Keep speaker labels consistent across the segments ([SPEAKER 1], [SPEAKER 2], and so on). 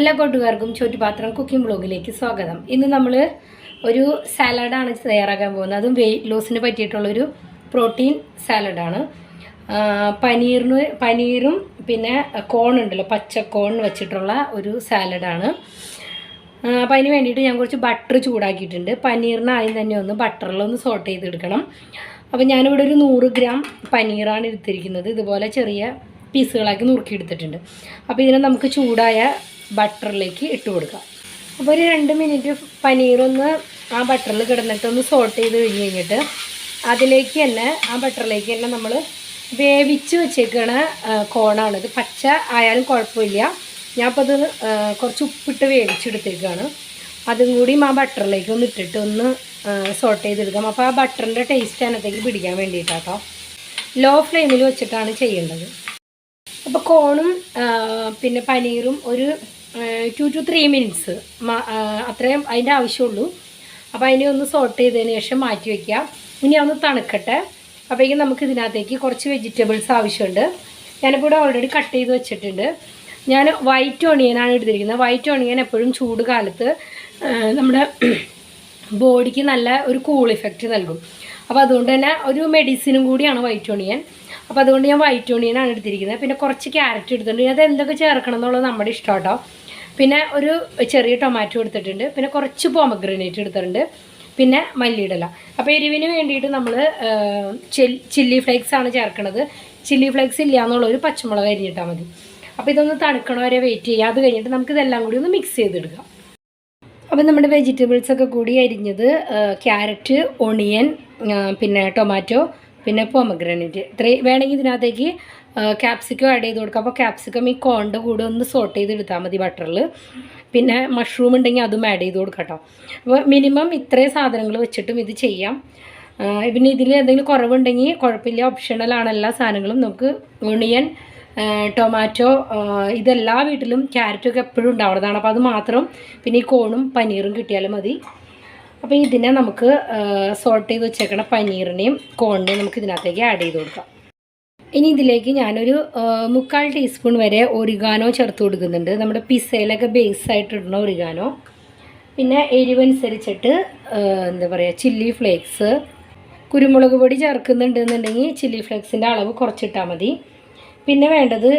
[SPEAKER 1] എല്ലാ കൂട്ടുകാർക്കും ചോറ്റുപാത്രം കുക്കിംഗ് ബ്ലോഗിലേക്ക് സ്വാഗതം. ഇന്ന് നമ്മൾ ഒരു സാലഡാണ് തയ്യാറാക്കാൻ പോകുന്നത്. അതും വെയിറ്റ് ലോസിന് പറ്റിയിട്ടുള്ളൊരു പ്രോട്ടീൻ സാലഡാണ്. പനീറിന് പനീറും പിന്നെ കോൺ ഉണ്ടല്ലോ പച്ചക്കോൺ വെച്ചിട്ടുള്ള ഒരു സാലഡാണ്. അപ്പോൾ അതിന് വേണ്ടിയിട്ട് ഞാൻ കുറച്ച് ബട്ടർ ചൂടാക്കിയിട്ടുണ്ട്. പനീറിന് ആദ്യം തന്നെ ഒന്ന് ബട്ടറിലൊന്ന് സോട്ട് ചെയ്തെടുക്കണം. അപ്പോൾ ഞാനിവിടെ ഒരു നൂറ് ഗ്രാം പനീറാണ് എടുത്തിരിക്കുന്നത്. ഇതുപോലെ ചെറിയ പീസുകളാക്കി നുറുക്കിയെടുത്തിട്ടുണ്ട്. അപ്പോൾ ഇതിനെ നമുക്ക് ചൂടായ ബട്ടറിലേക്ക് ഇട്ട് കൊടുക്കാം. അപ്പോൾ ഒരു രണ്ട് മിനിറ്റ് പനീറൊന്ന് ആ ബട്ടറിൽ കിടന്നിട്ടൊന്ന് സോൾട്ട് ചെയ്ത് കഴിഞ്ഞ് കഴിഞ്ഞിട്ട് അതിലേക്ക് തന്നെ ആ ബട്ടറിലേക്ക് തന്നെ നമ്മൾ വേവിച്ച് വെച്ചേക്കണ കോണാണ്. ഇത് പച്ച ആയാലും കുഴപ്പമില്ല. ഞാൻ അപ്പോൾ അത് കുറച്ച് ഉപ്പിട്ട് വേവിച്ചെടുത്തേക്കാണ്. അതും കൂടി ആ ബട്ടറിലേക്ക് ഒന്ന് ഇട്ടിട്ട് ഒന്ന് സോട്ട് ചെയ്തെടുക്കാം. അപ്പോൾ ആ ബട്ടറിന്റെ ടേസ്റ്റ് അതിനകത്തേക്ക് പിടിക്കാൻ വേണ്ടിയിട്ടാട്ടോ. ലോ ഫ്ലെയിമിൽ വെച്ചിട്ടാണ് ചെയ്യേണ്ടത്. അപ്പോൾ കോണും പിന്നെ പനീറും ഒരു ടു ടു ത്രീ മിനിറ്റ്സ് അത്രയും അതിന്റെ ആവശ്യമുള്ളൂ. അപ്പോൾ അതിനെ ഒന്ന് സോട്ട് ചെയ്തതിന് ശേഷം മാറ്റി വയ്ക്കുക ഇനി ഒന്ന് തണുക്കട്ടെ. അപ്പോഴേക്കും നമുക്ക് ഇതിനകത്തേക്ക് കുറച്ച് വെജിറ്റബിൾസ് ആവശ്യമുണ്ട്. ഞാനിപ്പോൾ ഇവിടെ ഓൾറെഡി കട്ട് ചെയ്ത് വെച്ചിട്ടുണ്ട്. ഞാൻ വൈറ്റ് ഓണിയനാണ് എടുത്തിരിക്കുന്നത്. വൈറ്റ് ഓണിയൻ എപ്പോഴും ചൂട് കാലത്ത് നമ്മുടെ ബോഡിക്ക് നല്ല ഒരു കൂൾ ഇഫക്റ്റ് നൽകും. അപ്പോൾ അതുകൊണ്ട് തന്നെ ഒരു മെഡിസിനും കൂടിയാണ് വൈറ്റ് ഓണിയൻ അപ്പോൾ അതുകൊണ്ട് ഞാൻ വൈറ്റ് ഓണിയനാണ് എടുത്തിരിക്കുന്നത്. പിന്നെ കുറച്ച് ക്യാരറ്റ് എടുത്തിട്ടുണ്ട്. അത് എന്തൊക്കെ ചേർക്കണം എന്നുള്ളത് നമ്മുടെ ഇഷ്ടം കേട്ടോ. പിന്നെ ഒരു ചെറിയ ടൊമാറ്റോ എടുത്തിട്ടുണ്ട്. പിന്നെ കുറച്ച് പോമഗ്രനേറ്റ് എടുത്തിട്ടുണ്ട്. പിന്നെ മല്ലിയിടല. അപ്പോൾ എരിവിന് വേണ്ടിയിട്ട് നമ്മൾ ചില്ലി ഫ്ലേക്സ് ആണ് ചേർക്കണത്. ചില്ലി ഫ്ലേക്സ് ഇല്ല എന്നുള്ളൊരു പച്ചമുളക് അരിഞ്ഞിട്ടാൽ മതി. അപ്പോൾ ഇതൊന്ന് തണുക്കണ വരെ വെയിറ്റ് ചെയ്യുക അത് കഴിഞ്ഞിട്ട് നമുക്ക് ഇതെല്ലാം കൂടി ഒന്ന് മിക്സ് ചെയ്തെടുക്കാം. അപ്പോൾ നമ്മുടെ വെജിറ്റബിൾസൊക്കെ കൂടി അരിഞ്ഞത് ക്യാരറ്റ് ഒണിയൻ പിന്നെ ടൊമാറ്റോ പിന്നെ പോമഗ്രാനൈറ്റ് ഇത്രയും വേണമെങ്കിൽ ഇതിനകത്തേക്ക് ക്യാപ്സിക്കം ആഡ് ചെയ്ത് കൊടുക്കാം. അപ്പോൾ ക്യാപ്സിക്കം ഈ കോണിന്റെ കൂടെ ഒന്ന് സോട്ട് ചെയ്തെടുത്താൽ മതി ബട്ടറിൽ പിന്നെ മഷ്റൂം ഉണ്ടെങ്കിൽ അതും ആഡ് ചെയ്ത് കൊടുക്കാം കേട്ടോ അപ്പോൾ മിനിമം ഇത്രയും സാധനങ്ങൾ വെച്ചിട്ടും ഇത് ചെയ്യാം. പിന്നെ ഇതിൽ എന്തെങ്കിലും കുറവുണ്ടെങ്കിൽ കുഴപ്പമില്ല. ഓപ്ഷണലാണ് എല്ലാ സാധനങ്ങളും. നമുക്ക് ഒണിയൻ ടൊമാറ്റോ ഇതെല്ലാ വീട്ടിലും ക്യാരറ്റൊക്കെ എപ്പോഴും ഉണ്ടാവുന്നതാണ്. അപ്പോൾ അത് മാത്രം പിന്നെ ഈ കോണും പനീറും കിട്ടിയാലും മതി. അപ്പോൾ ഇതിനെ നമുക്ക് സോൾട്ട് ചെയ്ത് വെച്ചേക്കണ പനീറിനെയും കോണിനെയും നമുക്ക് ഇതിനകത്തേക്ക് ആഡ് ചെയ്ത് കൊടുക്കാം. ഇനി ഇതിലേക്ക് ഞാനൊരു മുക്കാൽ ടീസ്പൂൺ വരെ ഒറിഗാനോ ചേർത്ത് കൊടുക്കുന്നുണ്ട്. നമ്മുടെ പിസയിലൊക്കെ ബേസ് ആയിട്ട് ഇടുന്ന ഒറിഗാനോ പിന്നെ എരിവനുസരിച്ചിട്ട് എന്താ പറയുക ചില്ലി ഫ്ലേക്സ് കുരുമുളക് പൊടി ചേർക്കുന്നുണ്ട് എന്നുണ്ടെങ്കിൽ ചില്ലി ഫ്ലേക്സിന്റെ അളവ് കുറച്ചിട്ടാൽ മതി. പിന്നെ വേണ്ടത്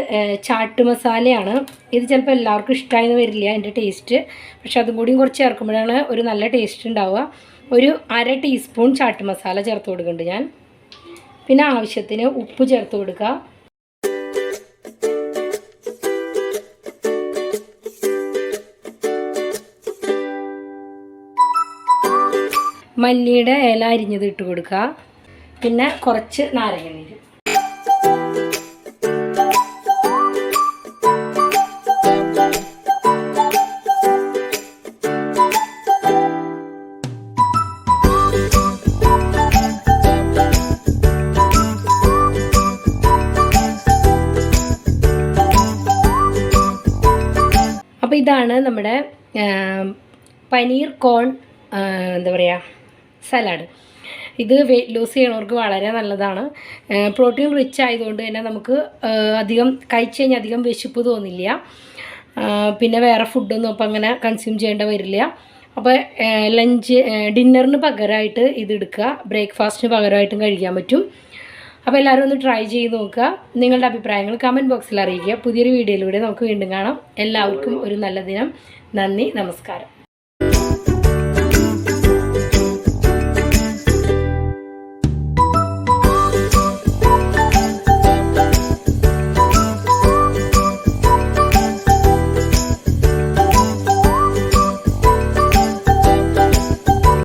[SPEAKER 1] ചാട്ട് മസാലയാണ്. ഇത് ചിലപ്പോൾ എല്ലാവർക്കും ഇഷ്ടമായെന്ന് വരില്ല അതിന്റെ ടേസ്റ്റ് പക്ഷെ അതും കൂടിയും കുറച്ച് ചേർക്കുമ്പോഴാണ് ഒരു നല്ല ടേസ്റ്റ് ഉണ്ടാവുക. ഒരു അര ടീസ്പൂൺ ചാട്ട് മസാല ചേർത്ത് കൊടുക്കുന്നുണ്ട് ഞാൻ. പിന്നെ ആവശ്യത്തിന് ഉപ്പ് ചേർത്ത് കൊടുക്കുക. മല്ലിയുടെ ഇല അരിഞ്ഞത് ഇട്ട് കൊടുക്കുക. പിന്നെ കുറച്ച് നാരങ്ങ നീര്. അപ്പോൾ ഇതാണ് നമ്മുടെ പനീർ കോൺ എന്താ പറയുക സലാഡ്. ഇത് വെയിറ്റ് ലോസ് ചെയ്യണവർക്ക് വളരെ നല്ലതാണ്. പ്രോട്ടീൻ റിച്ച് ആയതുകൊണ്ട് തന്നെ നമുക്ക് അധികം കഴിച്ചു കഴിഞ്ഞാൽ അധികം വിശപ്പ് തോന്നില്ല. പിന്നെ വേറെ ഫുഡൊന്നും അപ്പം അങ്ങനെ കൺസ്യൂം ചെയ്യേണ്ട വരില്ല. അപ്പോൾ ലഞ്ച് ഡിന്നറിന് പകരമായിട്ട് ഇത് എടുക്കുക. ബ്രേക്ക്ഫാസ്റ്റിന് പകരമായിട്ടും കഴിക്കാൻ പറ്റും. അപ്പോൾ എല്ലാവരും ഒന്ന് ട്രൈ ചെയ്ത് നോക്കുക. നിങ്ങളുടെ അഭിപ്രായങ്ങൾ കമന്റ് ബോക്സിൽ അറിയിക്കുക. പുതിയൊരു വീഡിയോയിലൂടെ നമുക്ക് വീണ്ടും കാണാം. എല്ലാവർക്കും ഒരു നല്ല ദിനം. നന്ദി നമസ്കാരം.